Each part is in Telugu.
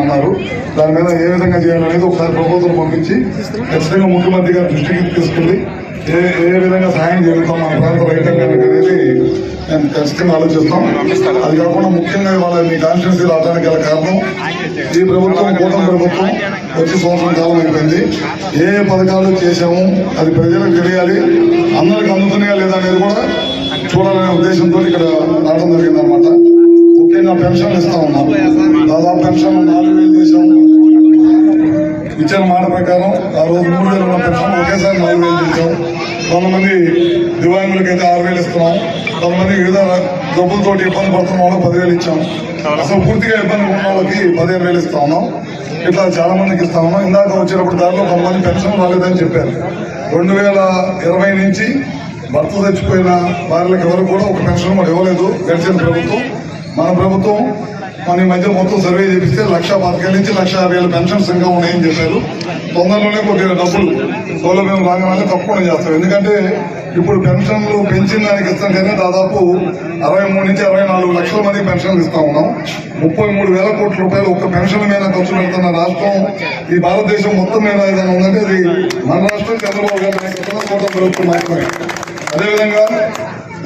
అన్నారు దాని మీద ఏ విధంగా చేయాలనేది ఒకసారి ప్రపోజల్ పంపించి ఖచ్చితంగా ముఖ్యమంత్రి గారి దృష్టికి తీసుకెళ్ళి ఏ ఏ విధంగా సాయం చేయగలుగుతాం మన ప్రాంత రైతాంగానికి అనేది నేను ఖచ్చితంగా ఆలోచిస్తాం. అది కాకుండా ముఖ్యంగా ఇవాళ మీ కాన్స్టిట్యూన్సీ రావడానికి గల కారణం ఈ ప్రభుత్వం కూటమి ప్రభుత్వం వచ్చి సంవత్సరం కాలం అయిపోయింది. ఏ పథకాలు చేశాము అది ప్రజలకు తెలియాలి అందరికి అందుతున్నాయా లేదా అనేది కూడా చూడాలనే ఉద్దేశంతో ఇక్కడ రావడం జరిగింది అనమాట ముఖ్యంగా పెన్షన్లు ఇస్తా ఉన్నాం. దాదాపు పెన్షన్ నాలుగు వేలు చేశాం. ఇచ్చిన మాట ప్రకారం ఆ రోజు మూడు వేలు ఉన్న పెన్షన్ ఒకేసారి నాలుగు వేలు చేశాం. కొంతమంది అయితే ఆరు వేలు ఇస్తున్నాం. కొంతమంది వివిధ జబ్బులతో ఇబ్బంది పడుతున్న వాళ్ళకి పదివేలు ఇచ్చాం. అసలు పూర్తిగా ఇబ్బంది ఉన్న వాళ్ళకి పదిహేను వేలు ఇస్తా ఉన్నాం. ఇట్లా చాలా మందికి ఇస్తా ఉన్నాం. ఇందాక వచ్చినప్పుడు దాంట్లో కొంతమంది పెన్షన్ రాలేదని చెప్పారు. రెండు వేల ఇరవై నుంచి భర్త చచ్చిపోయిన భార్యలకు ఎవరు కూడా ఒక పెన్షన్ కూడా ఇవ్వలేదు. గడిచిన ప్రభుత్వం. మన ప్రభుత్వం మన ఈ మధ్య మొత్తం సర్వే చేపిస్తే లక్ష పథకాల నుంచి లక్ష యాభై వేల పెన్షన్స్ ఇంకా ఉన్నాయని చెప్పారు. తొందరలోనే కొద్దిగా డబ్బులు సౌలభ్యం రాగానే తప్పకుండా చేస్తారు. ఎందుకంటే ఇప్పుడు పెన్షన్లు పెంచిన దానికి ఇస్తుంటేనే కానీ దాదాపు అరవై మూడు నుంచి అరవై నాలుగు లక్షల మంది పెన్షన్లు ఇస్తా ఉన్నాం. ముప్పై మూడు వేల కోట్ల రూపాయలు ఒక్క పెన్షన్ మీద ఖర్చు పెడుతున్న రాష్ట్రం ఈ భారతదేశం మొత్తం మీద ఏదైనా ఉందంటే అది మన రాష్ట్రం చంద్రబాబు గారి నాయకత్వం కూటమి ప్రభుత్వం అదేవిధంగా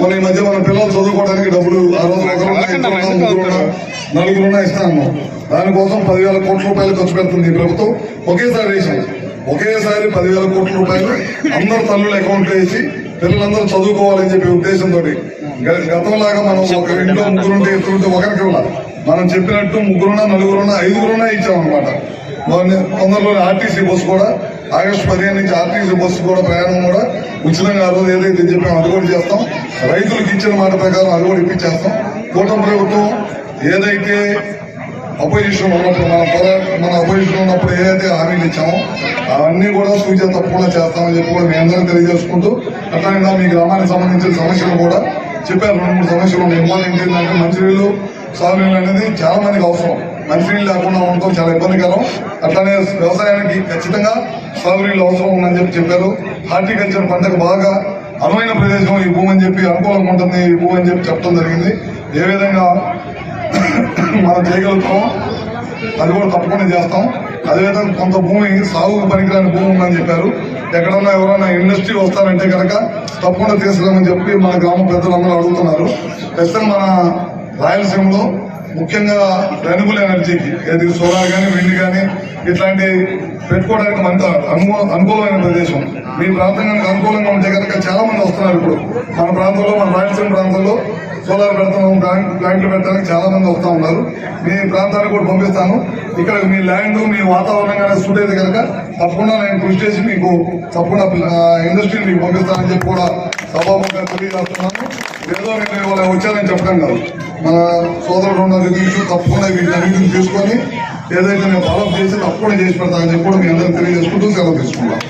మన ఈ మధ్య మన పిల్లలు చదువుకోవడానికి డబ్బులు ఆ రోజు నలుగురున్నా ఇస్తాను దానికోసం పదివేల కోట్ల రూపాయలు ఖర్చు పెడుతుంది ప్రభుత్వం. ఒకేసారి వేసాం. ఒకేసారి పదివేల కోట్ల రూపాయలు అందరు తల్లుల అకౌంట్లో వేసి పిల్లలందరూ చదువుకోవాలని చెప్పే ఉద్దేశంతో గతంలాగా మనం ఒక ఇంట్లో ముగ్గురుంటే ఇద్దరుంటే ఒకరికి మనం చెప్పినట్టు ముగ్గురున్నా నలుగురున్నా ఐదుగురున్నా ఇచ్చాం అనమాట తొందరలో ఆర్టీసీ బస్సు కూడా ఆగస్టు పదిహేను నుంచి ఆర్టీసీ బస్సు కూడా ప్రయాణం కూడా ఉచితంగా ఆ రోజు ఏదైతే చెప్పామో అది కూడా చేస్తాం. రైతులకు ఇచ్చిన మాట ప్రకారం అది కూడా ఇప్పించేస్తాం. కూటమి ప్రభుత్వం ఏదైతే అపోజిషన్ ఉన్నప్పుడు మన మన అపోజిషన్ ఉన్నప్పుడు ఏదైతే హామీలు ఇచ్చామో అవన్నీ కూడా సూచన తప్పకుండా చేస్తామని చెప్పి కూడా మీ అందరం తెలియజేసుకుంటూ అట్లాగే మీ గ్రామానికి సంబంధించిన సమస్యలు కూడా చెప్పారు. రెండు మూడు సమస్యలు ఉన్నాయి. ఇంపార్టెంట్ ఏంటంటే మంచినీళ్ళు సాగునీళ్ళు అనేది చాలా మందికి అవసరం. మంచినీళ్ళు లేకుండా ఉండటం చాలా ఇబ్బందికరం. అట్లానే వ్యవసాయానికి ఖచ్చితంగా సాగునీళ్ళు అవసరం ఉందని చెప్పి చెప్పారు. హార్టికల్చర్ పంటకు బాగా అనువైన ప్రదేశం ఈ భూమి అని చెప్పి అనుకూలంగా ఉంటుంది ఈ భూమి అని చెప్పి చెప్పడం జరిగింది. ఏ విధంగా మనం చేయగలుగుతాం అది కూడా తప్పకుండా చేస్తాం. అదేవిధంగా కొంత భూమి సాగుకు పనికిరాని భూమి ఉందని చెప్పారు. ఎక్కడన్నా ఎవరైనా ఇండస్ట్రీ వస్తారంటే కనుక తప్పకుండా తీసుకురామని చెప్పి మన గ్రామ పెద్దలందరూ అడుగుతున్నారు. ప్రస్తుతం మన రాయలసీమలో ముఖ్యంగా రెన్యూబుల్ ఎనర్జీకి ఏది సోలార్ కానీ విండ్ కానీ ఇట్లాంటి పెట్టుకోవడానికి మంచి అనుకూలమైన ప్రదేశం. మీ ప్రాంతంగా అనుకూలంగా ఉంటే కనుక చాలా మంది వస్తున్నారు ఇప్పుడు. మన ప్రాంతంలో మన రాయలసీమ ప్రాంతంలో సోలార్ పెడతాం ప్లాంట్ ప్లాంట్లు పెట్టడానికి చాలా మంది వస్తూ ఉన్నారు. మీ ప్రాంతానికి కూడా పంపిస్తాను. ఇక్కడ మీ ల్యాండ్ మీ వాతావరణం కానీ సూట్ అయితే కనుక తప్పకుండా నేను కృషి చేసి మీకు తప్పకుండా ఇండస్ట్రీని మీకు పంపిస్తానని చెప్పి కూడా సభాముఖంగా తెలియజేస్తున్నాను. ఏదో నేను ఇవాళ వచ్చానని చెప్పడం కాదు. మన సోదరుడు ఉన్న రివ్యూస్ తప్పకుండా వీటిని తీసుకొని ఏదైతే నేను ఫాలో చేసి తప్పకుండా చేసి పెడతామని చెప్పి మీ అందరికీ తెలియజేసుకుంటూ సెలవు తీసుకుంటాం.